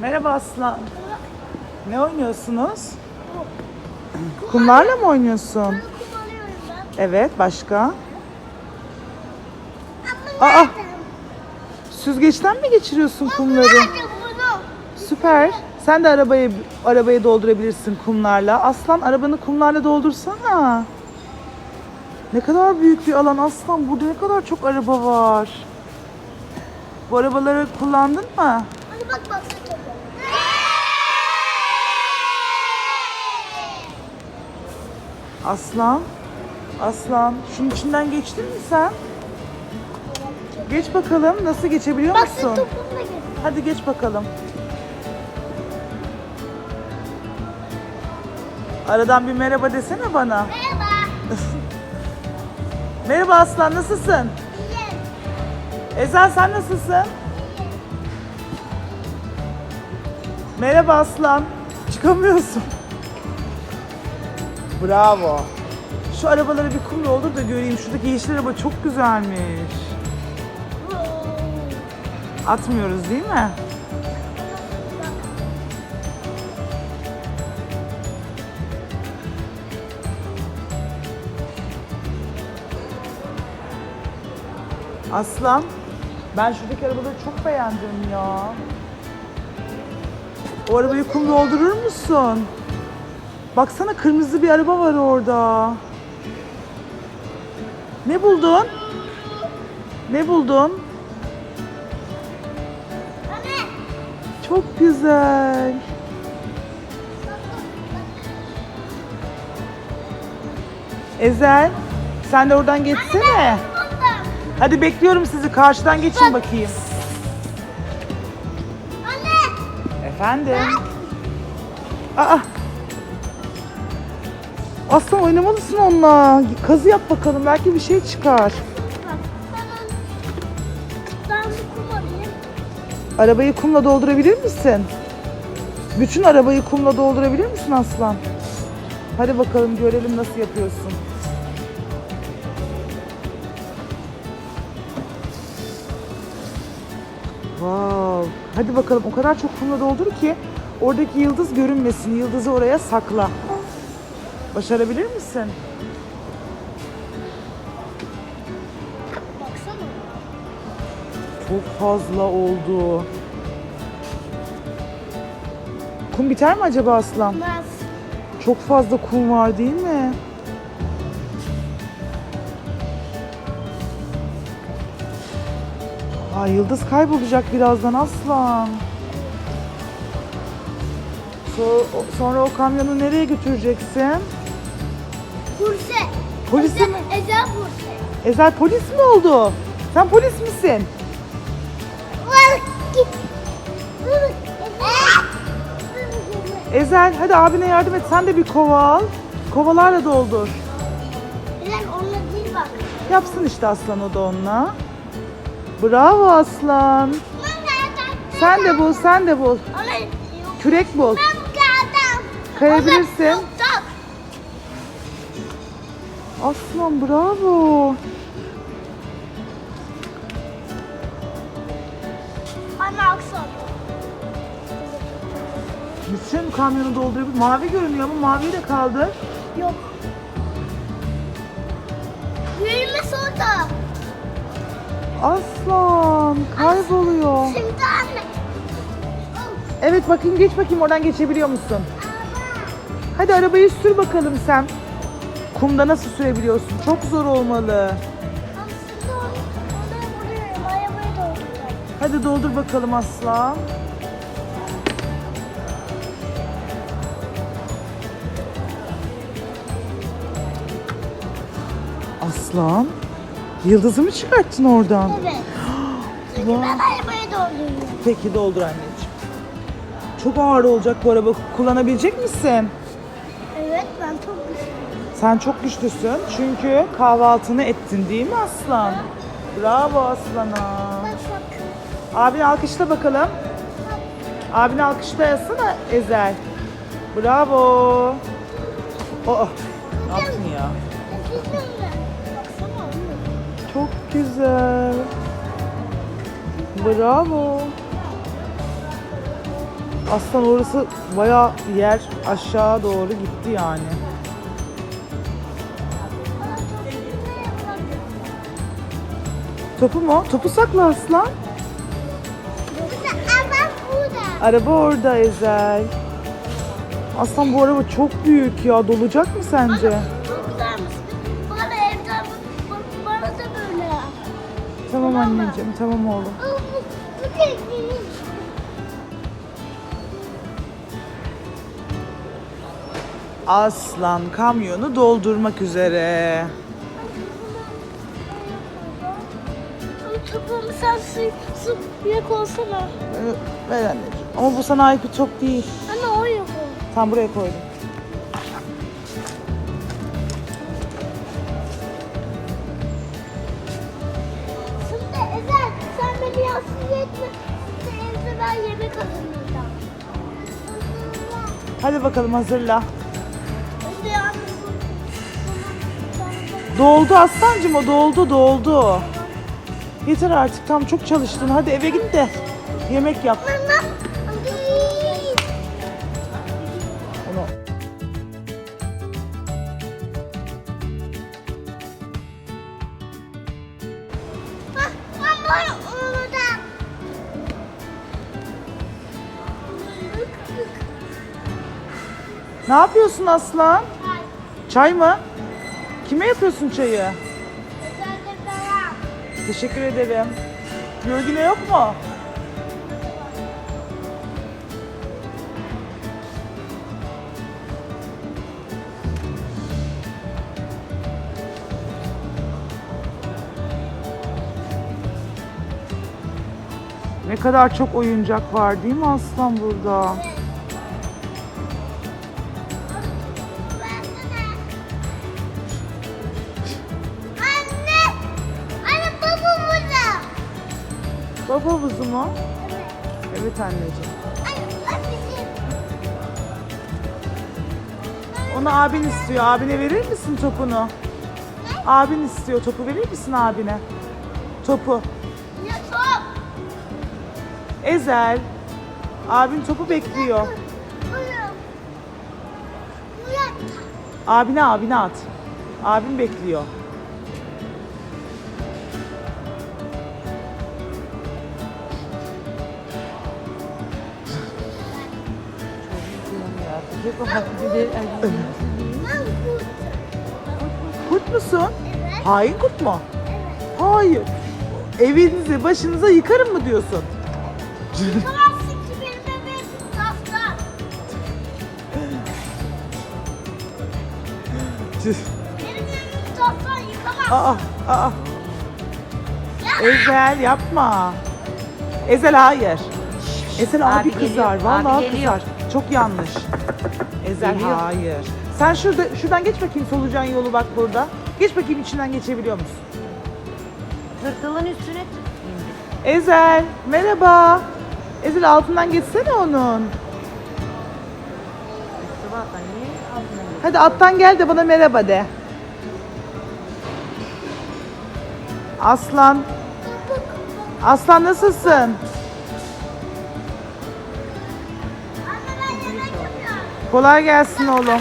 Merhaba Aslan. Ne oynuyorsunuz? Kumlarla mı oynuyorsun? Kullanıyorum ben. Evet, başka? Ama Aa! Süzgeçten mi geçiriyorsun kumları? Süper. Sen de arabayı arabayı doldurabilirsin kumlarla. Aslan arabanı kumlarla doldursana. Ne kadar büyük bir alan Aslan. Burada ne kadar çok araba var. Bu arabaları kullandın mı? Hadi bak bak. Aslan. Aslan. Şunun içinden geçtin mi sen? Geç bakalım. Nasıl geçebiliyor Bak musun? gel. Hadi geç bakalım. Aradan bir merhaba desene bana. Merhaba. Merhaba Aslan nasılsın? İyi. Ezel sen nasılsın? Merhaba Aslan. Çıkamıyorsun. Bravo. Şu arabaları bir kumla olur da göreyim. Şuradaki yeşil araba çok güzelmiş. Atmıyoruz değil mi? Aslan, ben şuradaki arabaları çok beğendim ya. O arabayı kum doldurur musun? Baksana kırmızı bir araba var orada. Ne buldun? Ne buldun? Çok güzel. Ezel, sen de oradan geçsene. Hadi bekliyorum sizi. Karşıdan geçin bakayım. Anne. Efendim? Aa. Aslan oynamalısın onunla. Kazı yap bakalım. Belki bir şey çıkar. Arabayı kumla doldurabilir misin? Bütün arabayı kumla doldurabilir misin Aslan? Hadi bakalım görelim nasıl yapıyorsun. Wow. Hadi bakalım o kadar çok kumla doldur ki oradaki yıldız görünmesin. Yıldızı oraya sakla. Başarabilir misin? Baksana. Çok fazla oldu. Kum biter mi acaba Aslan? Olmaz. Çok fazla kum var değil mi? Ha, yıldız kaybolacak birazdan aslan. So- sonra o kamyonu nereye götüreceksin? Kurse. Polise Ezel- mi? Ezel kurse. Ezel polis mi oldu? Sen polis misin? Git. Ezel hadi abine yardım et. Sen de bir kova al. Kovalarla doldur. Ezel onunla değil bak. Yapsın işte aslan o da onunla. Bravo aslan. Sen de bul, sen de bul. Ama Kürek bul. ben. Kayabilirsin. Aslan bravo. Anne aksan. Bütün kamyonu dolduruyor. Mavi görünüyor ama maviyi de kaldır. Yok. Yürümesi orada. Aslan kayboluyor. Şimdi anne. Evet bakayım geç bakayım oradan geçebiliyor musun? Hadi arabayı sür bakalım sen. Kumda nasıl sürebiliyorsun? Çok zor olmalı. Aslında oraya vuruyorum. Arabayı dolduracağım. Hadi doldur bakalım aslan. Aslan, yıldızı mı çıkarttın oradan? Evet. Çünkü Vay. ben arabayı dolduruyorum. Peki doldur anneciğim. Çok ağır olacak bu araba. Kullanabilecek misin? Sen çok güçlüsün çünkü kahvaltını ettin değil mi aslan? Bravo aslana. Abini alkışla bakalım. Abini alkışlayasana Ezel. Bravo. Aa, ne yaptın ya? Çok güzel. Bravo. Aslan orası bayağı yer aşağı doğru gitti yani. Topu mu? Topu sakla aslan. Ama burada. Araba orada Ezel. Aslan bu araba çok büyük ya. Dolacak mı sence? Çok güzelmiş. Bana evden bana da böyle. Tamam anneciğim, tamam oğlum. Bu, bu. Aslan kamyonu doldurmak üzere. Topumu sen su, suya koysana. Ee, Ver anneciğim. Ama bu sana ait bir top değil. Anne o yok o. Tam buraya koydum. Şimdi Ezel sen beni yansız etme. Şimdi evde ben yemek hazırlayacağım. Hadi bakalım hazırla. Doldu aslancım o doldu doldu. Yeter artık tam çok çalıştın. Hadi eve git de yemek yap. Orada. Ne yapıyorsun aslan? Çay mı? Kime yapıyorsun çayı? Teşekkür ederim. Gölgüne yok mu? Ne kadar çok oyuncak var değil mi aslan burada? Baba havuzu mu? Evet. Evet anneciğim. Onu abin istiyor. Abine verir misin topunu? Abin istiyor. Topu verir misin abine? Topu. Ya top. Ezel. Abin topu bekliyor. Abine abine at. Abin bekliyor. Ben kurt. Kurt musun? Evet. Hain kurt mu? Evet. Hayır. Evinizi başınıza yıkarım mı diyorsun? Yıkamazsın ki benim bebeğim yıkamazsın. aa, aa. Ezel yapma. Ezel hayır. Ezel abi, Abi kızar. geliyor, Vallahi abi geliyor. Çok yanlış. Ezel Geliyor. hayır. Sen şurada şuradan geç bakayım solucan yolu bak burada. Geç bakayım içinden geçebiliyor musun? Tırtılın üstüne indi. Ezel merhaba. Ezel altından geçsene onun. Niye? Hadi attan gel de bana merhaba de. Aslan. Aslan nasılsın? Kolay gelsin oğlum.